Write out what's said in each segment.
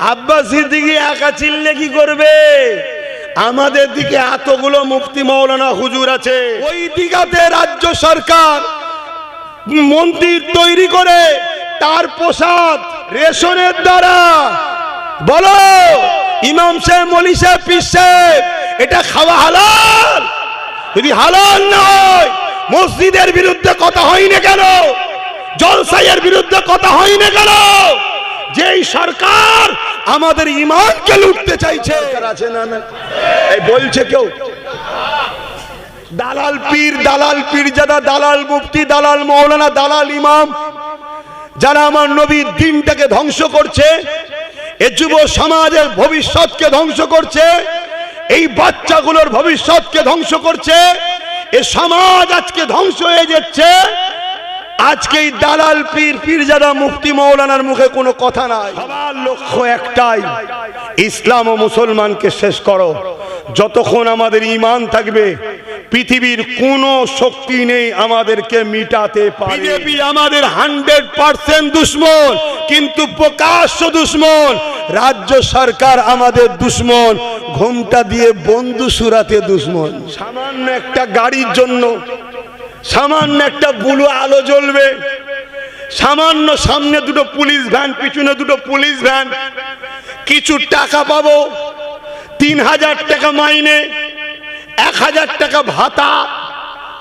আব্বাস সিদ্দিকি একা চিনলে কি করবে? আমাদের দিকে এতগুলো মুফতি মৌলানা হুজুর আছে। ওই দিঘাতে রাজ্য সরকার মন্দির তৈরি করে তার প্রসাদ রেশনের দ্বারা। বলো, ইমাম সাহেব, মলি সাহেব, পীর সাহেব, এটা খাওয়া হালাল? যদি হালাল না হয়, মসজিদের বিরুদ্ধে কথা হয় না কেন? জলসাইয়ের বিরুদ্ধে কথা হয় না কেন? যেই সরকার আমাদের ইমানকে লুটতে চাইছে। এই বলছে কেউ। দালাল পীর দালাল পীর যারা, দালাল মুফতি, দালাল মৌলানা, দালাল ইমাম, যারা আমার নবীর দিনটাকে ধ্বংস করছে, এ যুব সমাজের ভবিষ্যৎকে ধ্বংস করছে, এই বাচ্চাগুলোর ভবিষ্যৎকে ধ্বংস করছে, এ সমাজ আজকে ধ্বংস হয়ে যাচ্ছে আজকে এই দালাল পীর পীর যারা মুফতি মৌলানার মুখে কোনো কথা নাই। সবার লক্ষ্য একটাই ইসলাম ও মুসলমানকে শেষ করো। যতক্ষণ আমাদের ইমান থাকবে পৃথিবীর কোনো শক্তি নেই আমাদেরকে মিটাতে পারে। বিজেপি আমাদের হান্ড্রেড পার্সেন্ট দুশ্মন কিন্তু প্রকাশ্য দুশ্মন। রাজ্য সরকার আমাদের দুশ্মন ঘুমটা দিয়ে বন্ধু সুরাতে দুশ্মন। সামান্য একটা গাড়ির জন্য সামান্য একটা বুলু আলো জ্বলবে। সামান্য সামনে দুটো পুলিশ ভ্যান, পিছনে দুটো পুলিশ ভ্যান। কিছু টাকা পাবো। তিন হাজার টাকা মাইনে, এক হাজার টাকা ভাতা,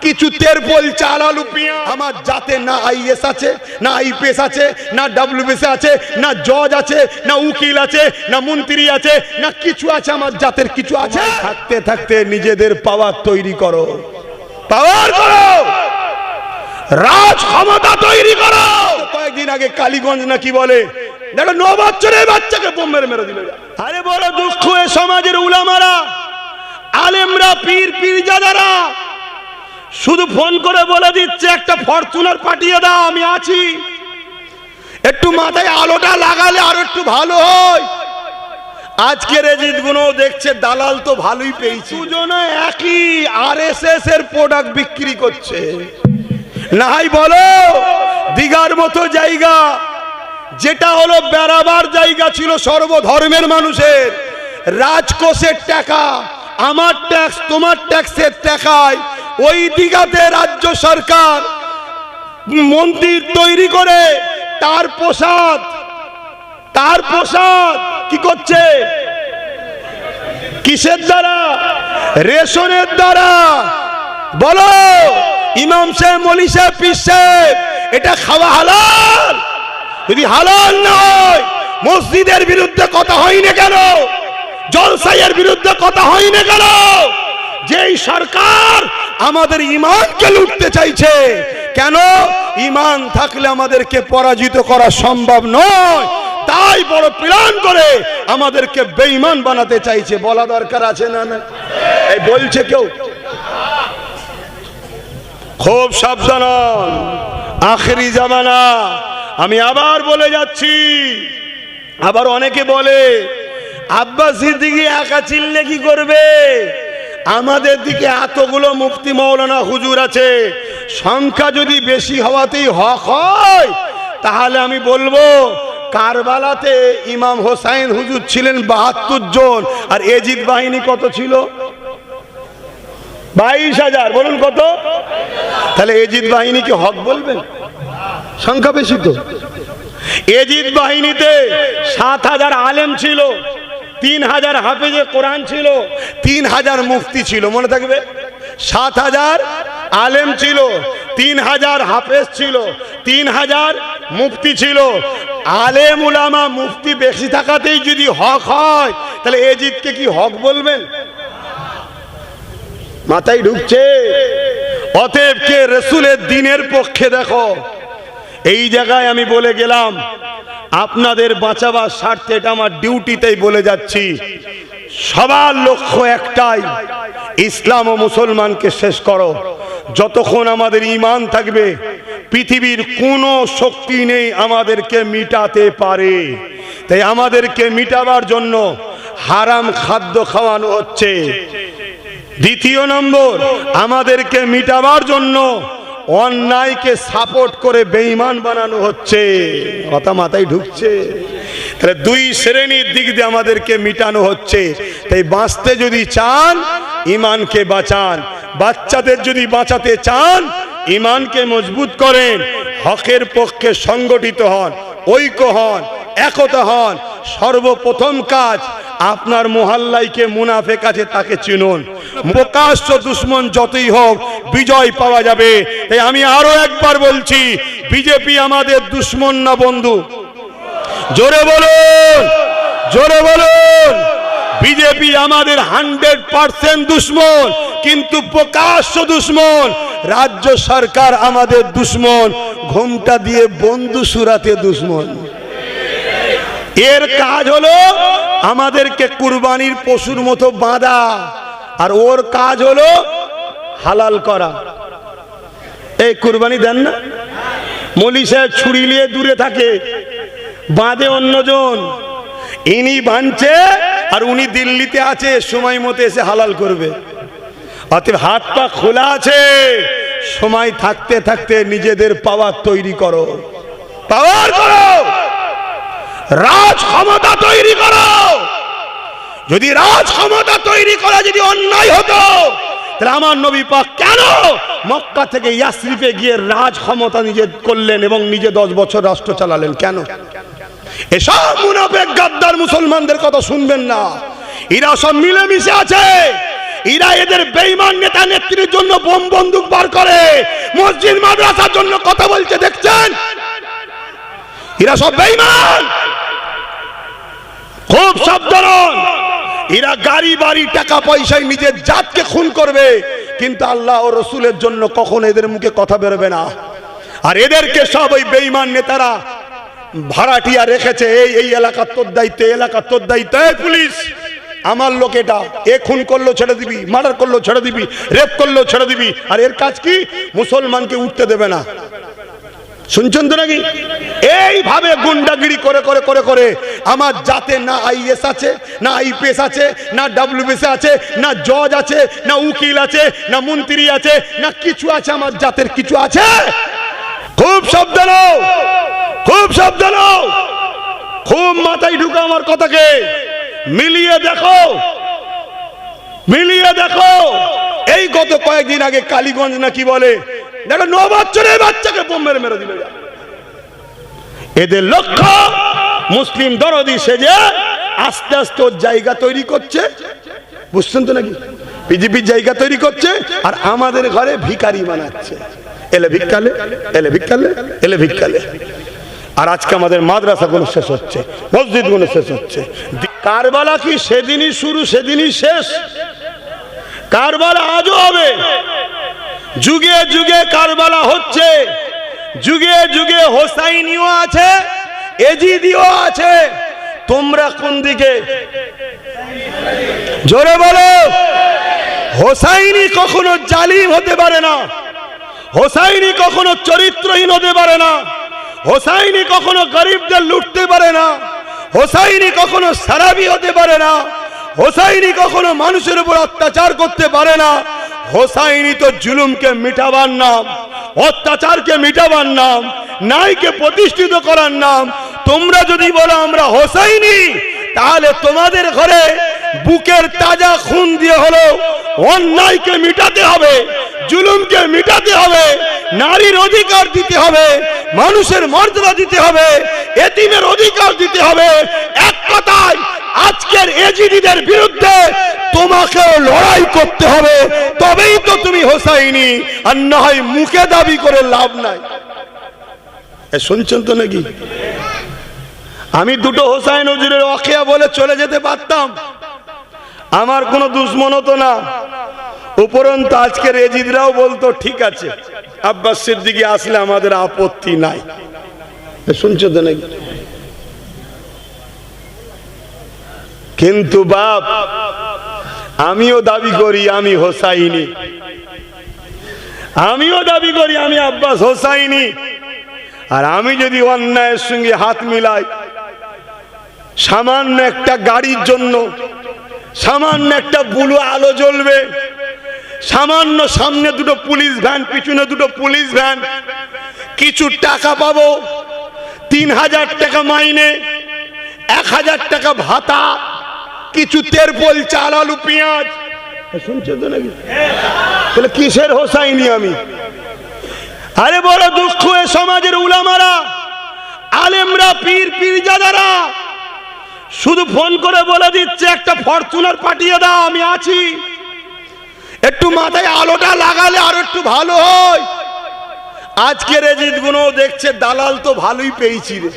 কিছু তেরপল চাল, আলু, পেঁয়াজ। আমার যাতে না আইএস আছে, না আইপিএস আছে, না ডাব্লিউবিএস আছে, না জজ আছে, না উকিল আছে, না মন্ত্রী আছে, না কিছু আছে আমার জাতের কিছু আছে। থাকতে থাকতে নিজেদের পাওয়ার তৈরি করো। পাওয়ার করো। রাজ ক্ষমতা তৈরি করো। কয়েকদিন আগে কালীগঞ্জ না কি বলে দেখো ন বছরের বাচ্চাকে বোম মেরে মেরে দিল। আরে বড় দুঃখ এ সমাজের উলামারা আলেমরা পীর পীর জাদারা শুধু ফোন করে বলে দিচ্ছে একটা ফরচুনার পাঠিয়ে দাও আমি আছি। একটু মাথায় আলোটা লাগালে আর একটু ভালো হয়। আজকের এজিতগুলো দেখছে দালাল তো ভালোই পেয়েছি। দুজনে একই আর এর প্রোডাক্ট বিক্রি করছে। নাই বলো দিঘার মতো জায়গা যেটা হলো বেড়াবার জায়গা ছিল সর্বধর্মের মানুষের। রাজকোষের টাকা আমার ট্যাক্স তোমার ট্যাক্সের টাকায় ওই দিঘাতে রাজ্য সরকার মন্দির তৈরি করে তার প্রসাদ তার প্রসাদ কি করছে? কিসের দ্বারা? রেশনের দ্বারা। বলো, ইমাম সাহেব, মলি সাহেব, পীর সাহেব, এটা খাওয়া হালাল? যদি হালাল না হয়, মসজিদের বিরুদ্ধে কথা হয় না কেন? জলসাইয়ের বিরুদ্ধে কথা হয় না কেন? যেই সরকার আমাদের ইমানকে লুটতে চাইছে, কেন? ইমান থাকলে আমাদেরকে পরাজিত করা সম্ভব নয়। তাই বড় প্রাণ করে আমাদেরকে বেঈমান বানাতে চাইছে, বলা দরকার আছে না না? এই বলছে কেউ? খুব সাবধান। আখেরি জামানা। আমি আবার বলে যাচ্ছি। আবার অনেকে বলে আব্বাস দিকে একা চিনলে কি করবে? আমাদের দিকে এতগুলো মুফতি মৌলানা হুজুর আছে, সংখ্যা যদি বেশি হওয়াতেই হক হয়, তাহলে আমি বলব কারবালাতে ইমাম হোসাইন হুজুর ছিলেন বাহাত্তর জন। আর এজিদ বাহিনী কত ছিল? বাইশ হাজার। বলুন কত? তাহলে এজিদ বাহিনীকে হক বলবেন? সংখ্যা বেশি তো। এজিদ বাহিনীতে সাত হাজার আলেম ছিল, তিন হাজার হাফেজে কোরআন ছিল, তিন হাজার মুফতি ছিল, মনে থাকবে? সাত হাজার আলেম ছিল, তিন হাজার হাফেজ ছিল, তিন হাজার মুফতি ছিল আলেম উলামা মুফতি বেশি থাকাতেই যদি হক হয়, তাহলে এজিদকে কি হক বলবেন? মাথায় ঢুকছে। অতএব কে রসুলের দিনের পক্ষে দেখো। এই জায়গায় আমি বলে গেলাম, আপনাদের বাঁচাবার স্বার্থে এটা আমার ডিউটিতেই বলে যাচ্ছি। সবার লক্ষ্য একটাই, ইসলাম ও মুসলমানকে শেষ করো। যতক্ষণ আমাদের ইমান থাকবে পৃথিবীর কোনো শক্তি নেই আমাদেরকে মিটাতে পারে। তাই আমাদেরকে মিটাবার জন্য হারাম খাদ্য খাওয়ানো হচ্ছে। দ্বিতীয় নম্বর, আমাদেরকে মিটাবার জন্য অন্যায়কে সাপোর্ট করে বেঈমান বানানো হচ্ছে। কথা মাথায় ঢুকছে। তাহলে দুই শ্রেণির দিক দিয়ে আমাদেরকে মিটানো হচ্ছে। তাই বাঁচতে যদি চান ইমানকে বাঁচান। বাচ্চাদের যদি বাঁচাতে চান ইমানকে মজবুত করেন, হকের পক্ষে সংগঠিত হন, ঐক্য হন, একতা হন। সর্বপ্রথম কাজ আপনার মোহাল্লাইকে মুনাফেক আছে তাকে চিনুন। প্রকাশ্য দুশ্মন যতই হোক, বিজয় পাওয়া যাবে। তাই আমি আরও একবার বলছি, বিজেপি আমাদের দুশ্মন না বন্ধু। জোরে বলুন জোরে বলুন। বিজেপি আমাদের হান্ড্রেড পার্সেন্ট দুশ্মন, কিন্তু প্রকাশ্য দুশ্মন। রাজ্য সরকার আমাদের দুশ্মন, ঘুমটা দিয়ে বন্ধু সুরাতে দুশ্মন। এর কাজ হলো আমাদেরকে কুরবানির পশুর মতো বাঁধা, আর ওর কাজ হলো হালাল করা। এই কুরবানি দেন না? মলি সাহেব ছুরি নিয়ে দূরে থাকে, বাঁধে অন্যজন, ইনি বাঁধছে আর উনি দিল্লিতে আছে, সময় মতো এসে হালাল করবে। অতএব হাত পা খোলা আছে, সময় থাকতে থাকতে নিজেদের পাওয়ার তৈরি করো। পাওয়ার করো! রাজ ক্ষমতা তৈরি করো! যদি রাজ ক্ষমতা তৈরি করা যদি অন্যায় হতো, তাহলে আমার নবী পাক কেন মক্কা থেকে ইয়াসরিফে গিয়ে রাজ ক্ষমতা নিজে করলেন এবং নিজে দশ বছর রাষ্ট্র চালালেন? কেন? এসব মুনাফেক গাদ্দার মুসলমানদের কথা শুনবেন না। এরা সব মিলেমিশে আছে। এরা এদের বেইমান নেতা নেত্রীর জন্য বোম বন্দুক বার করে। মসজিদ, মাদ্রাসার জন্য কথা বলছে, দেখছেন? এরা সব বেইমান খুব সাবধান। এরা গাড়ি, বাড়ি, টাকা পয়সায় নিজের জাতকে খুন করবে। কিন্তু আল্লাহ ও রসুলের জন্য কখন এদের মুখে কথা বেরোবে না। আর এদেরকে সব ওই বেইমান নেতারা ভাড়াটিয়া রেখেছে এই এই এলাকার তোর দায়িত্ব এলাকার তোর দায়িত্ব পুলিশ! আমার লোক এটা এ খুন করল ছেড়ে দিবি মার্ডার করল ছেড়ে দিবি রেপ করল ছেড়ে দিবি আর এর কাজ কি? মুসলমানকে উঠতে দেবে না। শুনছেন তো নাকি? এইভাবে গুন্ডাগিরি করে করে করে করে আমার জাতে না আইএস আছে না আইপিএস আছে না ডাব্লিউবিএস আছে না জজ আছে না উকিল আছে না মন্ত্রী আছে না কিছু আছে আমার জাতের কিছু আছে? খুব শব্দ হও, খুব সাবধান খুব মাথায় ঢুকা আমার কথাকে। মিলিয়ে দেখো। মিলিয়ে দেখো। এই গত কয়েকদিন আগে কালীগঞ্জ না কি বলে, দেখো ন বছরের বাচ্চাকে বোম মেরে মেরে দিল এদের লক্ষ্য, মুসলিম দরদি সেজে আস্তে আস্তে ওর জায়গা তৈরি করছে। বুঝছেন তো নাকি? বিজেপির জায়গা তৈরি করছে আর আমাদের ঘরে ভিখারি বানাচ্ছে। এলে ভিক্ষালে এলে ভিক্ষালে এলে ভিক্ষালে আর আজকে আমাদের মাদ্রাসাগুলো শেষ হচ্ছে, মসজিদগুলো শেষ হচ্ছে। কারবালা কি সেদিনই শুরু, সেদিনই শেষ? কারবালা আজও হবে। যুগে যুগে কারবালা হচ্ছে, যুগে যুগে হোসাইনিও আছে, এজিদিও আছে। তোমরা কোন দিকে? জোরে বলো। হোসাইনি কখনো জালিম হতে পারে না, হোসাইনি কখনো চরিত্রহীন হতে পারে না। হোসাইনি কখনো গরিবদের লুটতে পারে না। হোসাইনি কখনো সারাবি হতে পারে না। হোসাইনি কখনো মানুষের উপর অত্যাচার করতে পারে না। হোসাইনি তো জুলুমকে মিটাবার নাম, অত্যাচারকে মিটাবার নাম নাইকে প্রতিষ্ঠিত করার নাম। তোমরা যদি বলো আমরা হোসাইনি, তাহলে তোমাদের ঘরে বুকের তাজা খুন দিয়ে হলো। অন্যায়কে মিটাতে হবে, জুলুমকে মিটাতে হবে, নারীর অধিকার দিতে হবে। মানুষের মর্যাদা দিতে হবে, এতিমের অধিকার দিতে হবে। এক কথায়, আজকের এজিডিদের বিরুদ্ধে তোমাকেও লড়াই করতে হবে। তবেই তো তুমি হোসাইনি, আর না হয় মুখে দাবি করে লাভ নাই। শুনছেন তো নাকি? আমি দুটো হোসাইন হজুরের অখিয়া বলে চলে যেতে পারতাম। আমার কোনো দুশ্মন হতো না। উপরন্ত আজকের এজিদরাও বলতো, ঠিক আছে। আব্বাস সিদ্দিকি আসলে আমাদের আপত্তি নাই। শুনছো তো নাকি? কিন্তু বাপ আমিও দাবি করি আমি হোসাইনি। আমিও দাবি করি আমি আব্বাস হোসাইনি। আর আমি যদি অন্যায়ের সঙ্গে হাত মিলাই সামান্য একটা গাড়ির জন্য সামান্য একটা বুলু আলো জ্বলবে সামান্য সামনে দুটো পুলিশ ভ্যান, পিছনে দুটো পুলিশ ভ্যান। কিছু টাকা পাবো, তিন হাজার টাকা মাইনে, এক হাজার টাকা ভাতা, কিছু তেরপল, চাল, আলু, পেঁয়াজ। শুনছো তো নাকি? তাহলে কিসের হোসাইনি আমি? আরে বড় দুঃখ এ সমাজের উলামারা, আলেমরা, পীর, পীরজাদারা, শুধু ফোন করে বলে দিচ্ছে, একটা ফরচুনার পাঠিয়ে দাও, আমি আছি। একটু মাথায় আলোটা লাগালে আর একটু ভালো হয়। আজকের এজিতগুলো দেখছে, দালাল তো ভালোই পেয়েছি রে।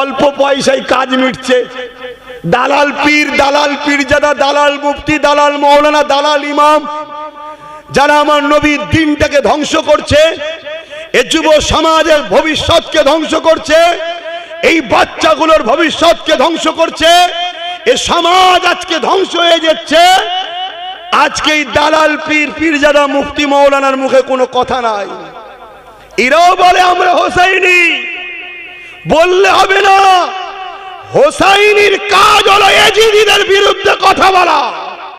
অল্প পয়সায় কাজ মিটছে। দালাল পীর, দালাল পীরজাদা দালাল মুফতি, দালাল মৌলানা, দালাল ইমাম, যারা আমার নবীর দিনটাকে ধ্বংস করছে, এ যুব সমাজের ভবিষ্যৎকে ধ্বংস করছে, এই বাচ্চাগুলোর ভবিষ্যৎকে ধ্বংস করছে, এ সমাজ আজকে ধ্বংস হয়ে যাচ্ছে। আজকে এই দালাল পীর, পীরজাদা মুক্তি মৌলানার মুখে কোনো কথা নাই। এরাও বলে, আমরা হোসাইনি। বললে হবে না, হোসাইনির কাজ হলো এজিদিদের বিরুদ্ধে কথা বলা।